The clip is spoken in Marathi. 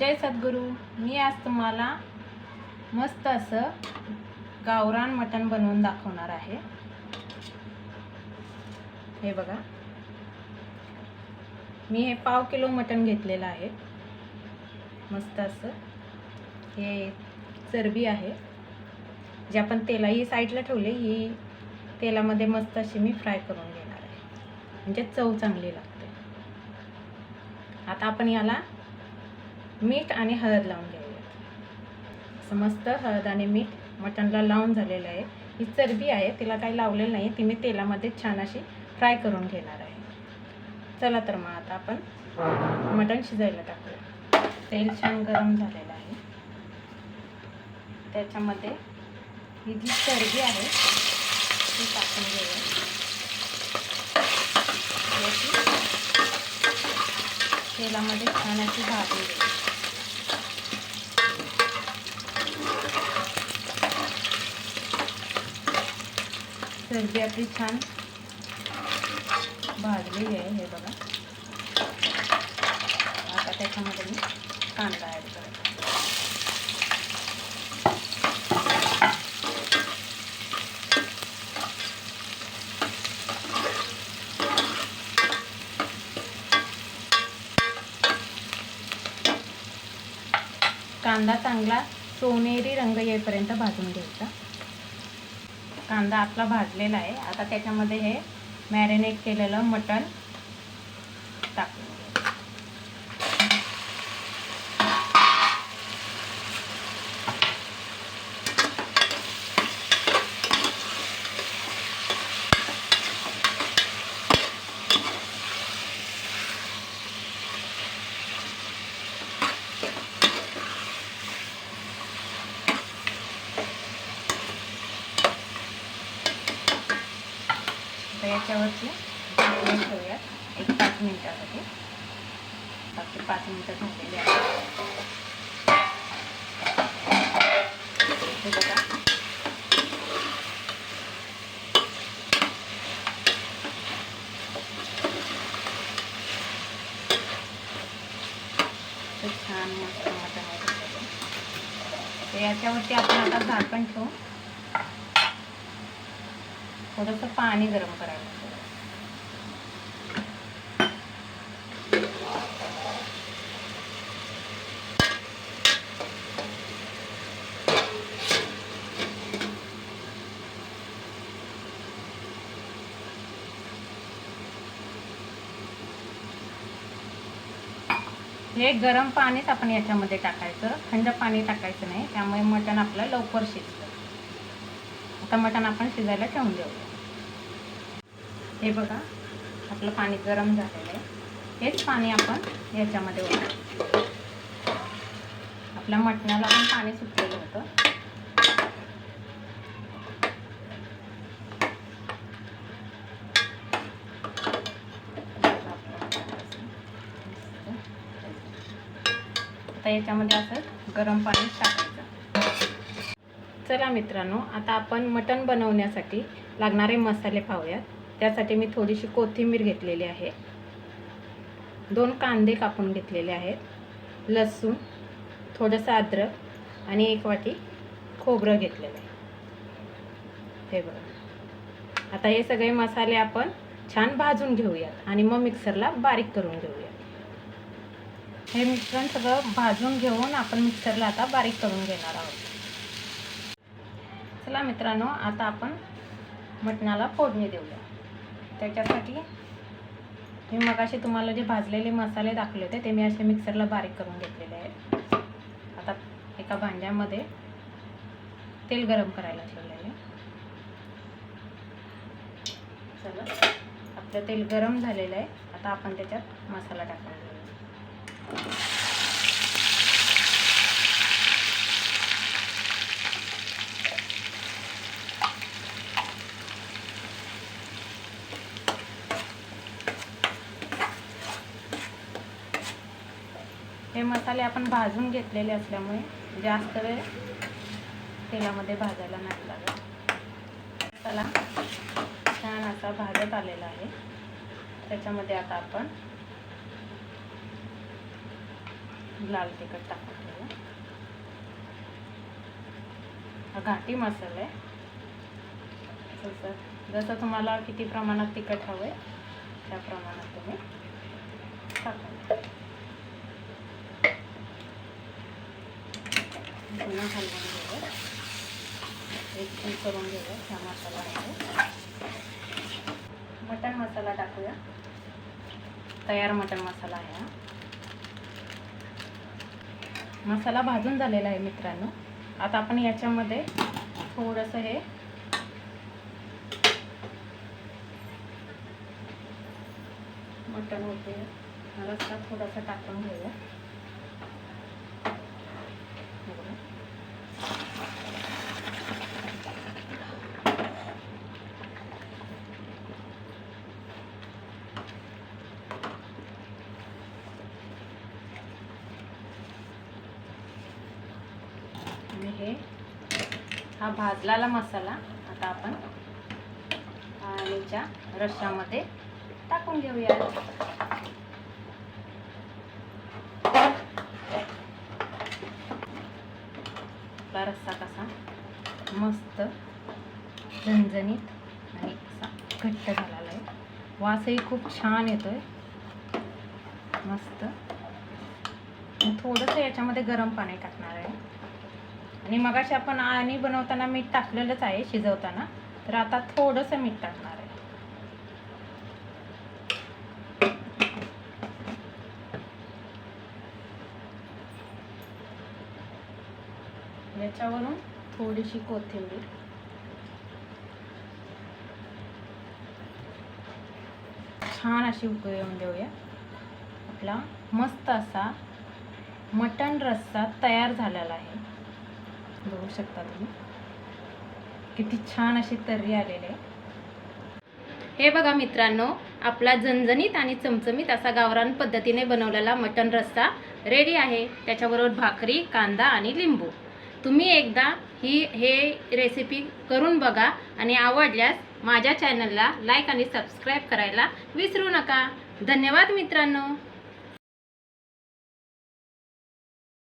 जय सद्गुरू. मी आज तुम्हाला मस्त असं गावरान मटण बनवून दाखवणार आहे. हे बघा. मी हे पाव किलो मटण घेतलेलं आहे. मस्त असं. हे चरबी आहे. जे आपण तेला ही साईडला ठेवले ही तेलामध्ये मस्त अशी मी फ्राय करून घेणार आहे. म्हणजे चव चांगली लागते. आता आपण याला मीठ आणि हळद लावून घ्यावी असं मस्त हळद आणि मीठ मटणला लावून झालेलं आहे. ही चरबी आहे तिला काही लावलेलं नाही. ती मी तेलामध्ये छान अशी फ्राय करून घेणार आहे. चला तर मग आता आपण मटण शिजायला टाकूया. तेल छान गरम झालेलं आहे. त्याच्यामध्ये ही जी चरबी आहे ती टाकून घेऊया. तेलामध्ये छान अशी भाजून घेऊ चरबी आपली छान भाजलेली आहे हे बघा. आता त्याच्यामध्ये मी कांदा ॲड करते. कांदा चांगला सोनेरी रंग येईपर्यंत भाजून घ्यायचा. कांदा आपला भाजलेला आहे. आता त्याच्यामध्ये हे मॅरिनेट केलेलं मटण टाकून याच्यावरती ठेवूयात एक पाच मिनिटासाठी फक्त पाच मिनिटं झालेले आहेत. बघा. छान मस्त मटण आहे तर याच्यावरती आपण आता झाकण ठेवू. थोडंसं पाणी गरम करायला हे गरम पाणीच आपण याच्यामध्ये टाकायचं. थंड पाणी टाकायचं नाही. त्यामुळे मटण आपलं लवकर शिजतं. आता मटण आपण शिजायला ठेवून देऊया हे बघा आपलं पाणी गरम झालेलं आहे. हेच पाणी आपण याच्यामध्ये ओतू. आपल्या मटणाला पण पाणी सुटलेलं होतं. आता याच्यामध्ये असं गरम पाणी टाकायचं. चला मित्रांनो आता आपण मटण बनवण्यासाठी लागणारे मसाले पाहूयात. त्यासाठी मी थोडीशी कोथिंबीर घेतलेली आहे. दोन कांदे कापून घेतलेले आहेत. लसूण थोडंसं अद्रक आणि एक वाटी खोबरं घेतलेलं आहे. हे बघा. आता हे सगळे मसाले आपण छान भाजून घेऊयात आणि मग मिक्सरला बारीक करून घेऊयात. हे मिश्रण सगळं भाजून घेऊन आपण मिक्सरला आता बारीक करून घेणार आहोत. चला मित्रांनो आता आपण मटणाला फोडणी देऊया त्याच्यासाठी मी मगाशी तुम्हाला जे भाजलेले मसाले दाखवले होते ते मी असे मिक्सरला बारीक करून घेतलेले आहेत. आता एका भांड्यामध्ये तेल गरम करायला ठेवलेले आहे. चला आपलं तेल गरम झालेलं आहे. आता आपण त्याच्यात मसाला टाकून घेऊ हे मसाले आपण भाजून घेतलेले असल्यामुळे जास्त वेळ तेलामध्ये भाजायला नाही लागत. मसाला छान असा भाजत आलेला आहे. त्याच्यामध्ये आता आपण लाल तिखट टाकून घेऊया हा घाटी मसाला आहे. जसं जसं तुम्हाला किती प्रमाणात तिखट हवं आहे त्या प्रमाणात तुम्ही टाकून पुन्हा हलवून घेऊया. एक पीस करून घेऊया. हा मसाला आहे. मटण मसाला टाकूया. तयार मटण मसाला आहे हा. मसाला भाजून झालेला आहे मित्रांनो. आता आपण याच्यामध्ये थोडंसं हे मटण होते रस्ता थोडासा टाकून घेऊया हे बघा. आणि हे हा भाजलाला मसाला आता आपण पाणीच्या रश्श्यामध्ये टाकून घेऊया. आपला रस्सा कसा मस्त झणझणीत आणि असा घट्ट झालेला आहे. वासही खूप छान येतोय. मस्त. थोडंसं याच्यामध्ये गरम पाणी टाकणार आहे. आणि मगाशी आपण आणि बनवताना मीठ टाकलेलंच आहे शिजवताना. तर आता थोडंसं मीठ टाकणार आहे. याच्यावरून थोडीशी कोथिंबीर. छान अशी उकळी येऊन देऊया. आपला मस्त असा मटण रस्सा तयार झालेला आहे. बघू शकता तुम्ही. किती छान अशी तर्री आलेली आहे. हे बघा मित्रांनो आपला झणझणीत आणि चमचमीत असा गावरान पद्धतीने बनवलेला मटण रस्सा रेडी आहे. त्याच्याबरोबर भाकरी कांदा आणि लिंबू. तुम्ही एकदा ही हे रेसिपी करून बघा आणि आवडल्यास माझ्या चॅनलला लाईक आणि सबस्क्राईब करायला विसरू नका. धन्यवाद मित्रांनो.